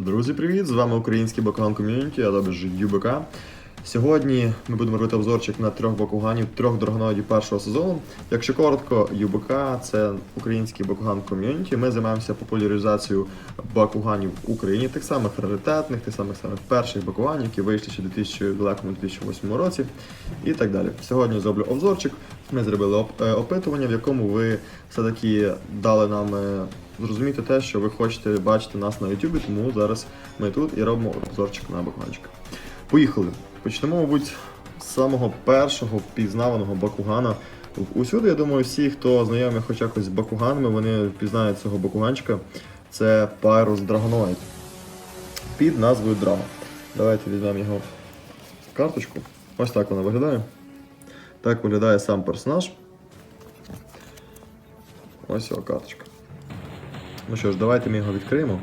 Друзі, привіт! З вами український Бакуган ком'юніті, а ж ЮБК. Сьогодні ми будемо робити обзорчик на трьох бакуганів, трьох драгоноїдів першого сезону. Якщо коротко, ЮБК це український бакуган ком'юніті. Ми займаємося популяризацією бакуганів в Україні, тих самих раритетних, тих самих самих перших бакуганів, які вийшли ще у 2000 далекому 2008 році і так далі. Сьогодні зроблю обзорчик. Ми зробили е, опитування, в якому ви все-таки дали нам е, зрозуміти те, що ви хочете бачити нас на YouTube, тому зараз ми тут і робимо обзорчик на бакуганчик. Поїхали. Почнемо, мабуть, з самого першого впізнаваного бакугана. Усюди, я думаю, всі, хто знайомі хоч якось з бакуганами, вони впізнають цього бакуганчика. Це Pyrus Dragonoid під назвою Драго. Давайте візьмемо його карточку. Ось так вона виглядає. Так виглядає сам персонаж. Ось його карточка. Ну що ж, давайте ми його відкриємо.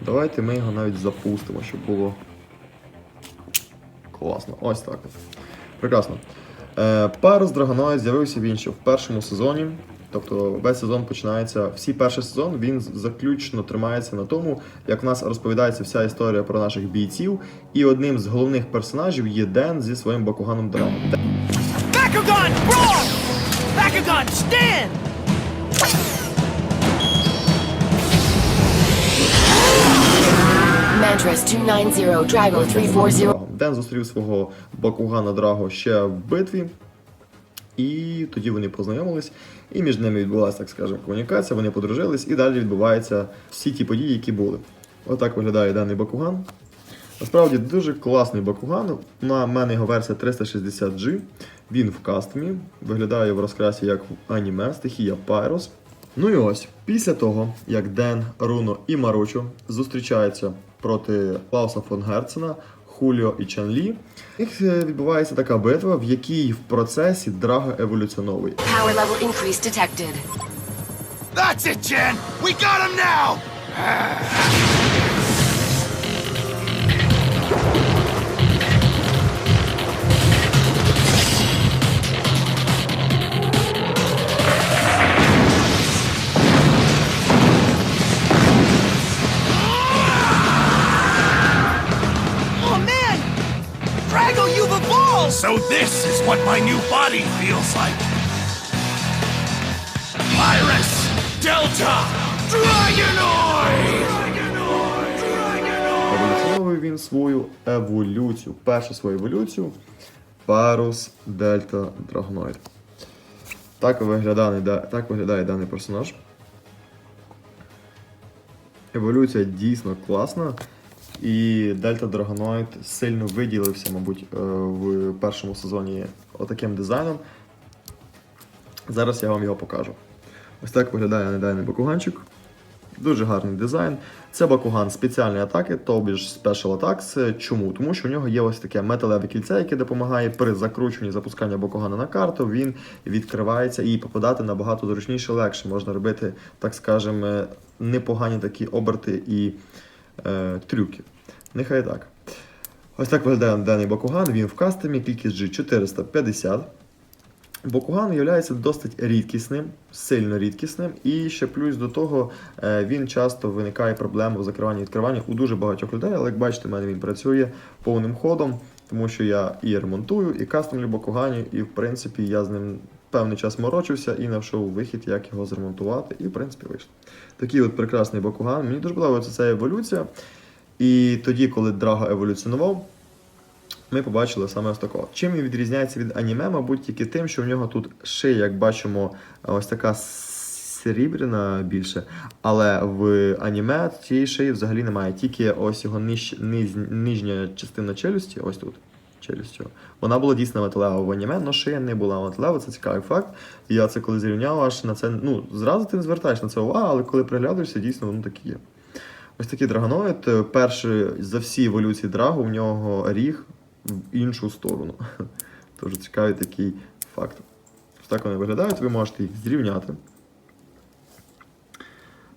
Давайте ми його навіть запустимо, щоб було класно. Ось так. Прекрасно. Е, Парус Драгоноїд з'явився він ще в першому сезоні. Тобто весь сезон починається. Всі перший сезон він заключно тримається на тому, як в нас розповідається вся історія про наших бійців. І одним з головних персонажів є Ден зі своїм бакуганом Драго. Bakugan, brawl! Bakugan, stand! 290, Drago 340. Ден зустрів свого Бакугана Драго ще в битві, і тоді вони познайомились, і між ними відбулася, так скажемо, комунікація, вони подружились, і далі відбуваються всі ті події, які були. Отак виглядає даний Бакуган. Насправді дуже класний Бакуган. На мене його версія 360G. Він в кастомі, виглядає в розкрасі як в аніме, стихія Pyros. Ну і ось, після того, як Ден, Руно і Маручо зустрічаються проти Клауса фон Герцена, Хуліо і Чан Лі, їх е, відбувається така битва, в якій в процесі Драго еволюціоновує. Power level increase detected. That's it, Jen! We got him now! So this is what my new body feels like. Virus Delta Dragonoid! Еволюціонує він свою еволюцію, першу свою еволюцію Парус Дельта Драгоноїд. Так виглядає, так виглядає даний персонаж. Еволюція дійсно класна. І Дельта Драгоноїд сильно виділився, мабуть, е, в першому сезоні отаким дизайном. Зараз я вам його покажу. Ось так виглядає даний бакуганчик. Дуже гарний дизайн. Це бакуган спеціальної атаки, тобі ж Special Attacks. Чому? Тому що у нього є ось таке металеве кільце, яке допомагає при закручуванні запускання бакугана на карту. Він відкривається і попадати набагато зручніше, легше. Можна робити, так скажемо, непогані такі оберти і е, трюки. Нехай так. Ось так виглядає даний бакуган. Він в кастомі, кількість G450. Бакуган є досить рідкісним, сильно рідкісним, і ще плюс до того е, він часто виникає проблема в закриванні і відкриванні у дуже багатьох людей, але як бачите, в мене він працює повним ходом, тому що я і ремонтую, і кастомлю Бакугані, і в принципі я з ним певний час морочився і знайшов вихід, як його зремонтувати, і в принципі вийшло. Такий от прекрасний Бакуган. Мені дуже подобається ця еволюція. І тоді, коли Драго еволюціонував, ми побачили саме ось такого. Чим він відрізняється від аніме, мабуть, тільки тим, що в нього тут шия, як бачимо, ось така срібряна більше. Але в аніме цієї шиї взагалі немає. Тільки ось його ниж, низ, нижня частина челюсті, ось тут. Челюстю. Вона була дійсно металева в аніме, але шия не була металева, це цікавий факт. І я це коли зрівняв, аж на це. Ну, зразу ти не звертаєш на це увагу, але коли приглядаєшся, дійсно воно так і є. Ось такий драгоноїд. Перший за всі еволюції драгу в нього ріг в іншу сторону. Дуже цікавий такий факт. Ось так вони виглядають, ви можете їх зрівняти.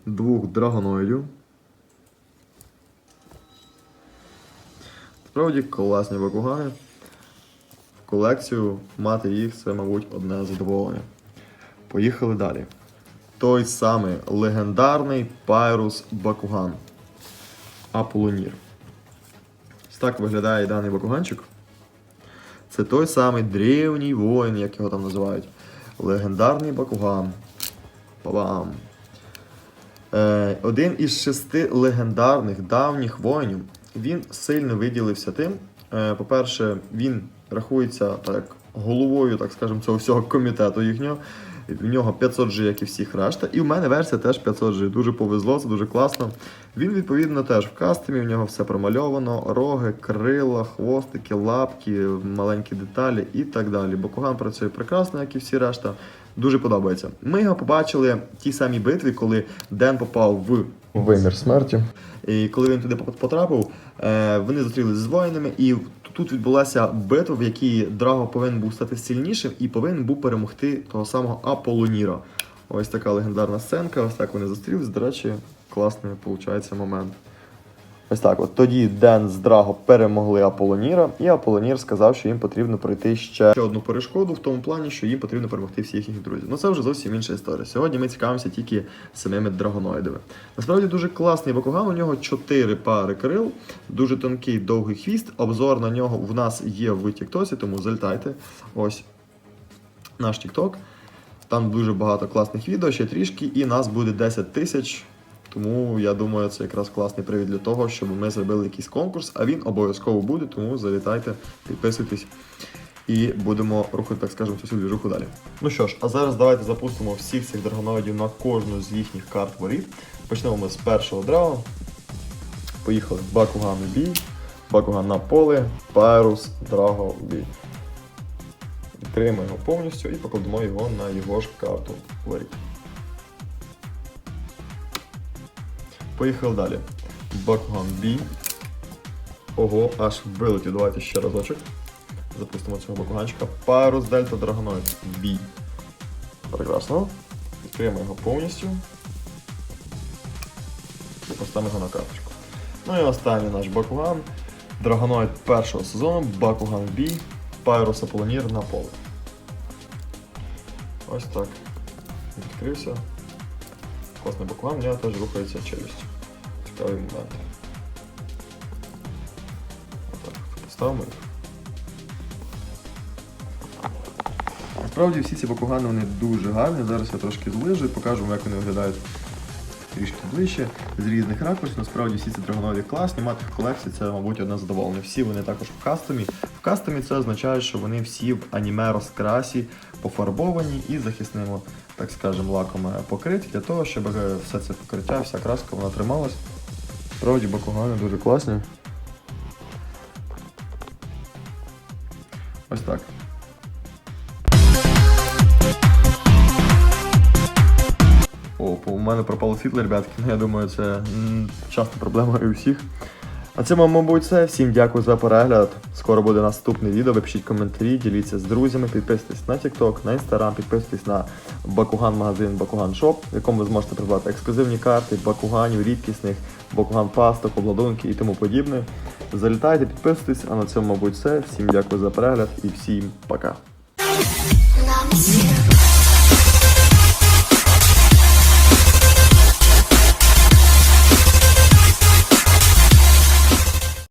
Двох драгоноїдів. Справді класні бакугани. В колекцію мати їх це, мабуть, одне задоволення. Поїхали далі. Той самий легендарний Пайрус Бакуган. Аполлонір. Ось так виглядає даний бакуганчик. Це той самий древній воїн, як його там називають. Легендарний бакуган. Па-бам! Е, один із шести легендарних давніх воїнів. Він сильно виділився тим. Е, по-перше, він рахується так головою, так скажемо, цього всього комітету їхнього. В нього 500 G, як і всіх решта. І в мене версія теж 500 G. Дуже повезло, це дуже класно. Він, відповідно, теж в кастомі, в нього все промальовано: роги, крила, хвостики, лапки, маленькі деталі і так далі. Бакуган працює прекрасно, як і всі решта. Дуже подобається. Ми його побачили в тій самій битві, коли Ден попав в вимір смерті. І коли він туди потрапив, е, вони зустрілися з воїнами, і тут відбулася битва, в якій Драго повинен був стати сильнішим і повинен був перемогти того самого Аполлоніра. Ось така легендарна сценка, ось так вони зустрілись. До речі, класний виходить момент. Ось так, от тоді Ден з Драго перемогли Аполлоніра, і Аполлонір сказав, що їм потрібно пройти ще одну перешкоду в тому плані, що їм потрібно перемогти всіх їхніх друзів. Ну це вже зовсім інша історія. Сьогодні ми цікавимося тільки самими драгоноїдами. Насправді дуже класний Бакуган, у нього чотири пари крил, дуже тонкий довгий хвіст. Обзор на нього в нас є в Тіктосі, тому залітайте. Ось наш Тікток. Там дуже багато класних відео, ще трішки, і нас буде 10 тисяч. Тому я думаю, це якраз класний привід для того, щоб ми зробили якийсь конкурс, а він обов'язково буде, тому залітайте, підписуйтесь і будемо рухати, так скажемо, цю двіжуху далі. Ну що ж, а зараз давайте запустимо всіх цих драгоноїдів на кожну з їхніх карт воріт. Почнемо ми з першого драгу. Поїхали Бакуган бій, Бакуган на поле, Пайрус, Драго бій. Відкриємо його повністю і покладемо його на його ж карту воріт. Поїхали далі. Бакуган B. Ого, аж вилетів. Давайте ще разочок. Запустимо цього бакуганчика. Парус Дельта Драгоноид B. Прекрасно. Відкриємо його повністю. І поставимо його на карточку. Ну і останній наш бакуган. Драгоноид першого сезону, Бакуган B, Пайрус Аполлонір на поле. Ось так. Відкрився. Класний бакуган, в нього теж рухається челюсть. Цікавий момент. Отак, поставимо їх. Насправді всі ці бакугани вони дуже гарні. Зараз я трошки зближу і покажу як вони виглядають трішки ближче, з різних ракурсів. Насправді всі ці драгонові класні, мати в колекції це, мабуть, одне задоволення. Всі вони також в кастомі. В кастомі це означає, що вони всі в аніме розкрасі пофарбовані і захиснимо, так скажемо, лаком покриті для того, щоб е, все це покриття, вся краска вона трималась. Справді бакугани дуже класні. Ось так. О, у мене пропало світло, ребятки. Ну, я думаю, це часто проблема і у всіх. А це, мабуть, все. Всім дякую за перегляд. Скоро буде наступне відео. Ви пишіть коментарі, діліться з друзями, підписуйтесь на TikTok, на Instagram, підписуйтесь на Бакуган магазин Бакуган Shop, в якому ви зможете придбати ексклюзивні карти, бакуганів, рідкісних, Бакуган пасток, обладунки і тому подібне. Залітайте, підписуйтесь, а на цьому, мабуть, все. Всім дякую за перегляд і всім пока.